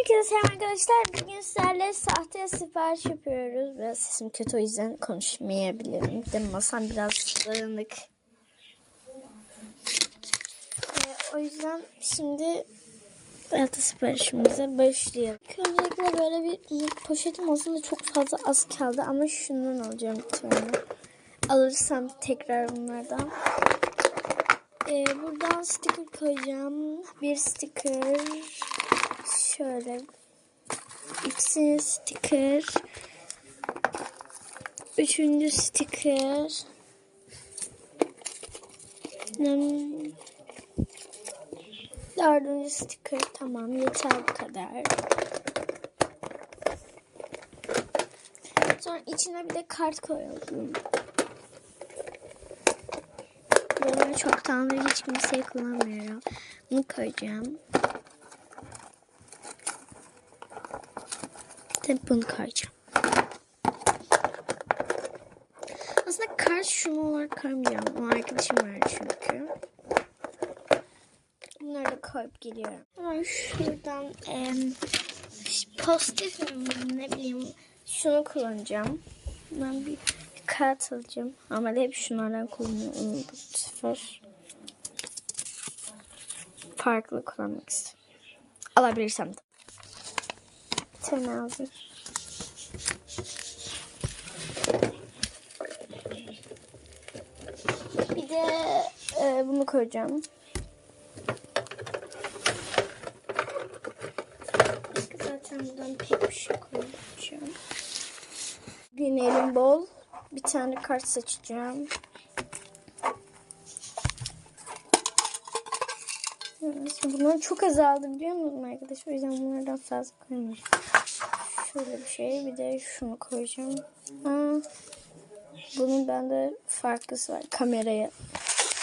Herkese selam arkadaşlar. Bugün sizlerle sahte sipariş yapıyoruz. Biraz sesim kötü o yüzden konuşmayabilirim. De masam biraz dağınık. Ee, o yüzden şimdi sahte siparişimize başlayalım. Öncelikle böyle bir poşetim aslında çok fazla az kaldı ama şundan alacağım bir tane. Alırsam tekrar bunlardan. Ee, buradan sticker koyacağım. Bir sticker. Şöyle. İkisini sticker. Üçüncü sticker. Hmm. Dördüncü sticker. Tamam yeter bu kadar. Sonra içine bir de kart koyalım. Bunları çoktandır hiç kimseye kullanmıyorum. Bunu koyacağım. Tabii bunu koyacağım. Aslında kart şunu olarak koymayacağım. O arkadaşım var çünkü. Bunları da koyup geliyorum. Ama şuradan pozitif mi ne bileyim şunu kullanacağım. Ben bir kart alacağım. Ama hep şunlardan kullanıyorum bu sefer. Farklı kullanmak istiyorum. Alabilirsem de. Tane aldım. Bir de e, bunu koyacağım. Zaten buradan pek bir şey koymayacağım. Gün elim bol. Bir tane kart seçeceğim. Evet, Bunlar çok azaldı biliyor musun arkadaşlar? O yüzden bunlardan fazla koymayacağım. Şöyle bir şey. Bir de şunu koyacağım. Aa, bunun bende farklısı var. Kameraya.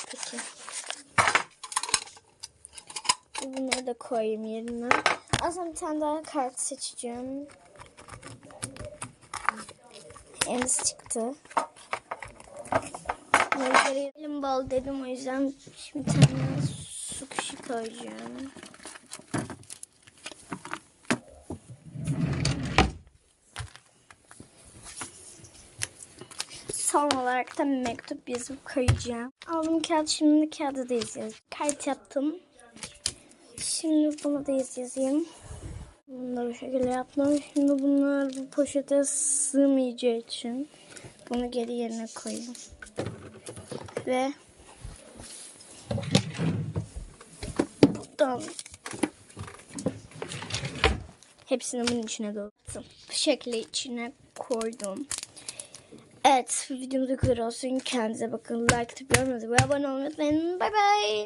Peki. Bunları da koyayım yerine. Aslında bir tane daha kart seçeceğim. Ems çıktı. Elim bol dedim o yüzden şimdi bir tane koyacağım. Son olarak da mektup yazıp koyacağım. Aldım kağıt şimdi kağıda da yazıyorum. Kayıt yaptım. Şimdi bunu da yaz- yazayım. Bunu da bu şekilde yaptım. Şimdi bunlar bu poşete sığmayacağı için bunu geri yerine koyayım. Ve buradan hepsini bunun içine doldurdum. Bu şekilde içine koydum. Evet videomuz bu kadar olsun. Kendinize bakın. Like atıp yorum ve abone olmayı unutmayın. Bay bay.